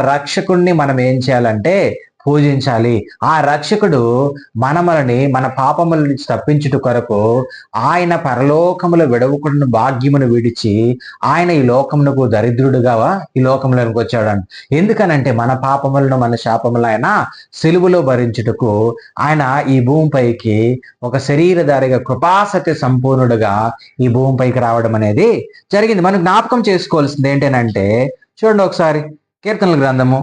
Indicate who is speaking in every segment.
Speaker 1: రక్షకుణ్ణి మనం ఏం చేయాలంటే పూజించాలి. ఆ రక్షకుడు మనమలని మన పాపముల నుంచి తప్పించుట కొరకు ఆయన పరలోకములో విడవకుండా భాగ్యమును విడిచి ఆయన ఈ లోకమునకు దరిద్రుడుగా ఈ లోకంలోనికి వచ్చాడు ఎందుకనంటే మన పాపములను మన శాపములు ఆయన సెలువులో భరించుటకు ఆయన ఈ భూమిపైకి ఒక శరీరధారిగా కృపాసత్య సంపూర్ణుడుగా ఈ భూమిపైకి రావడం అనేది జరిగింది. మనం జ్ఞాపకం చేసుకోవాల్సింది ఏంటంటే చూడండి ఒకసారి. కీర్తనల గ్రంథము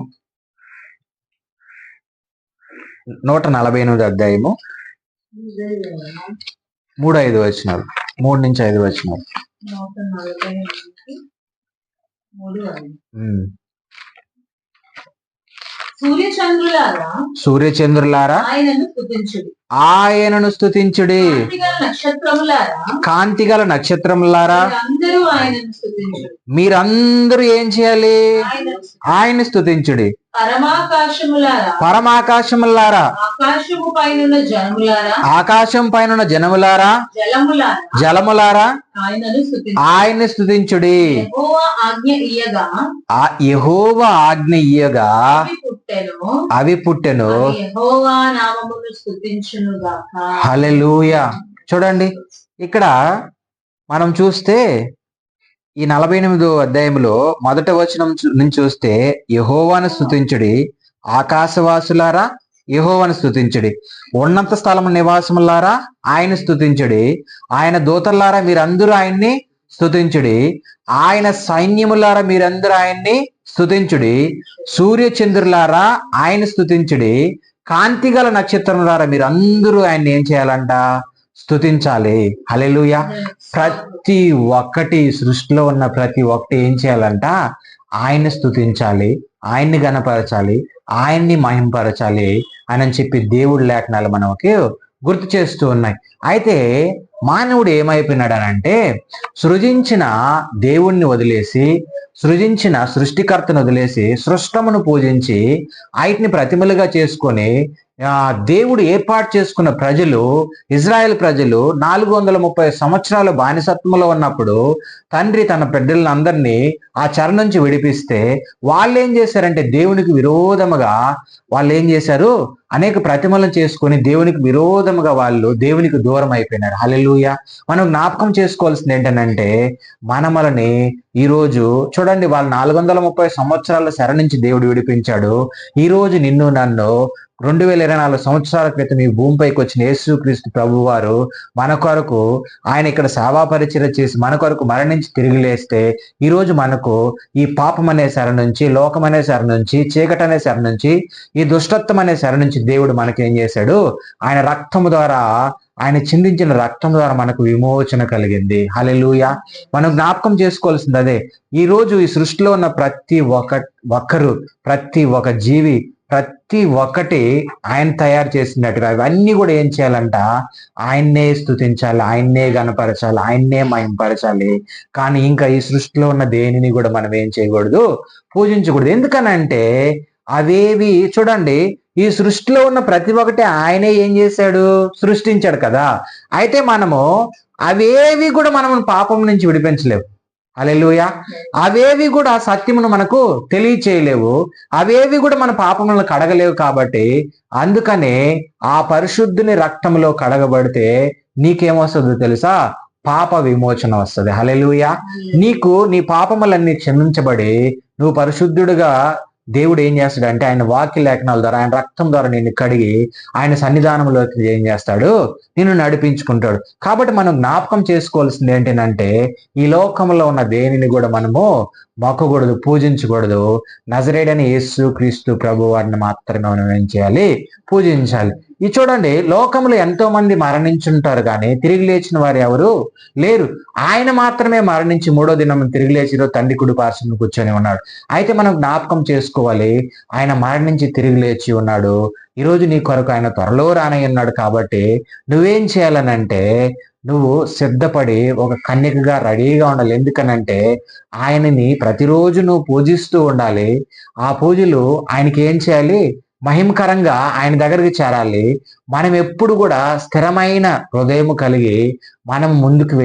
Speaker 1: నూట నలభై ఎనిమిది అధ్యాయము మూడు ఐదు వచ్చినారు మూడు నుంచి ఐదు వచ్చినారు
Speaker 2: నూట నలభై ఎనిమిది, మూడు ఐదు.
Speaker 1: ఉమ్.
Speaker 2: సూర్యచంద్రులారా
Speaker 1: సూర్యచంద్రులారా
Speaker 2: ఆయనను స్తుతించుడు
Speaker 1: ఆయనను
Speaker 2: కాంతిగల నక్షత్రములారా
Speaker 1: కాంతిగల నక్షత్రములారా మీరందరూ ఏం చేయాలి?
Speaker 2: ఆయన
Speaker 1: ఆయన్ని స్తుతించుడి
Speaker 2: పరమాకాశములారా
Speaker 1: పరమాకాశములారా
Speaker 2: ఆకాశము పైనున్న జనములారా
Speaker 1: ఆకాశం పైన జనములారా
Speaker 2: జలములారా ఆయన్ని
Speaker 1: స్తుతించుడి
Speaker 2: యెహోవా ఆజ్ఞ ఇయ్యగా. అవి పుట్టెను.
Speaker 1: హల్లెలూయ. చూడండి ఇక్కడ మనం చూస్తే ఈ నలభై ఎనిమిదో అధ్యాయంలో మొదట వచనం నుంచి చూస్తే యహోవాను స్తుతించుడి ఆకాశవాసులారా యహోవాను స్తుతించుడి ఉన్నత స్థలము నివాసములారా ఆయన స్తుతించుడి ఆయన దూతల్లారా మీరందరూ ఆయన్ని స్తుతించుడి. ఆయన సైన్యములారా మీరందరూ ఆయన్ని స్థుతించుడి సూర్యచంద్రులారా ఆయన స్థుతించుడి కాంతిగల నక్షత్రములారా మీరందరూ ఆయన్ని ఏం చేయాలంట? స్థుతించాలి హల్లెలూయ. ప్రతి ఒక్కటి సృష్టిలో ఉన్న ప్రతి ఒక్కటి ఏం చేయాలంట? ఆయన్ని స్థుతించాలి ఆయన్ని గనపరచాలి ఆయన్ని మహింపరచాలి అని చెప్పి దేవుడి లేఖనాలు మనకి గుర్తు చేస్తూ ఉన్నాయి. అయితే మానవుడు ఏమైపోయినాడనంటే సృజించిన దేవుణ్ణి వదిలేసి సృజించిన సృష్టికర్తను వదిలేసి సృష్టమును పూజించి ఆయటిని ప్రతిమలుగా చేసుకొని దేవుడు ఏర్పాటు చేసుకున్న ప్రజలు ఇజ్రాయెల్ ప్రజలు నాలుగు వందల ముప్పై సంవత్సరాల బానిసత్వంలో ఉన్నప్పుడు తండ్రి తన బిడ్డలను అందరినీ ఆ చెర నుంచి విడిపిస్తే వాళ్ళు ఏం చేశారంటే దేవునికి విరోధముగా వాళ్ళు ఏం చేశారు? అనేక ప్రతిమలను చేసుకొని దేవునికి విరోధముగా వాళ్ళు దేవునికి దూరం అయిపోయినారు. హలెలుయ మనం జ్ఞాపకం చేసుకోవాల్సింది ఏంటంటే మనమలని ఈ రోజు చూడండి వాళ్ళు నాలుగు వందల ముప్పై సంవత్సరాల శర నుంచి దేవుడు విడిపించాడు. ఈ రోజు నిన్ను నన్ను రెండు వేల ఇరవై నాలుగు సంవత్సరాల క్రితం ఈ భూమిపైకి వచ్చిన యేసుక్రీస్తు ప్రభు వారు మన కొరకు ఆయన ఇక్కడ సేవా పరిచయం చేసి మన కొరకు మరణించి తిరిగి లేస్తే ఈ రోజు మనకు ఈ పాపం అనే శర నుంచి లోకం అనే శర నుంచి చీకటి అనే శర నుంచి ఈ దుష్టత్వం అనే శర నుంచి దేవుడు మనకి ఏం చేశాడు? ఆయన రక్తము ద్వారా ఆయన చిందించిన రక్తం ద్వారా మనకు విమోచన కలిగింది. హలెలుయ మనం జ్ఞాపకం చేసుకోవాల్సింది అదే. ఈ రోజు ఈ సృష్టిలో ఉన్న ప్రతి ఒక్క ఒక్కరు ప్రతి ఒక్క జీవి ప్రతి ఒక్కటి ఆయన తయారు చేసినట్టుగా అవన్నీ కూడా ఏం చేయాలంట? ఆయన్నే స్థుతించాలి ఆయన్నే గనపరచాలి ఆయన్నే మయంపరచాలి కానీ ఇంకా ఈ సృష్టిలో ఉన్న దేనిని కూడా మనం ఏం చేయకూడదు? పూజించకూడదు. ఎందుకనంటే అవేవి చూడండి ఈ సృష్టిలో ఉన్న ప్రతి ఒక్కటి ఆయనే ఏం చేశాడు? సృష్టించాడు కదా. అయితే మనము అవేవి కూడా మనం పాపం నుంచి విడిపించలేవు. అలెలుయ అవేవి కూడా సత్యమును మనకు తెలియచేయలేవు. అవేవి కూడా మన పాపములను కడగలేవు కాబట్టి అందుకనే ఆ పరిశుద్ధుని రక్తంలో కడగబడితే నీకేమొస్తుందో తెలుసా? పాప విమోచన వస్తుంది. హలెలుయ నీకు నీ పాపములన్నీ క్షమించబడి నువ్వు పరిశుద్ధుడుగా దేవుడు ఏం చేస్తాడంటే ఆయన వాక్య లేఖనాల ద్వారా ఆయన రక్తం ద్వారా నిన్ను కడిగి ఆయన సన్నిధానంలోకి ఏం చేస్తాడు? నిన్ను నడిపించుకుంటాడు. కాబట్టి మనం జ్ఞాపకం చేసుకోవాల్సింది ఏంటంటే ఈ లోకంలో ఉన్న దేనిని కూడా మనము మొక్కకూడదు పూజించకూడదు. నజరేడని యేసు క్రీస్తు ప్రభు వారిని మాత్రమే మనం ఏం చేయాలి? పూజించాలి. ఇది చూడండి లోకంలో ఎంతో మంది మరణించుంటారు కానీ తిరిగి లేచిన వారు ఎవరు? లేరు. ఆయన మాత్రమే మరణించి మూడో దినం తిరిగి లేచిరో తండ్రి కుడి పార్శ్వం కూర్చొని ఉన్నాడు. అయితే మనం జ్ఞాపకం చేసుకోవాలి ఆయన మరణించి తిరిగి లేచి ఉన్నాడు. ఈ రోజు నీ కొరకు ఆయన త్వరలో రానయ్యన్నాడు ఉన్నాడు కాబట్టి నువ్వేం చేయాలనంటే నువ్వు సిద్ధపడి ఒక కన్యకగా రెడీగా ఉండాలి. ఎందుకనంటే ఆయనని ప్రతిరోజు నువ్వు పూజిస్తూ ఉండాలి. ఆ పూజలు ఆయనకి ఏం చేయాలి? మహిమకరంగా ఆయన దగ్గరికి చేరాలి. మనం ఎప్పుడు కూడా స్థిరమైన హృదయం కలిగి మనం ముందుకు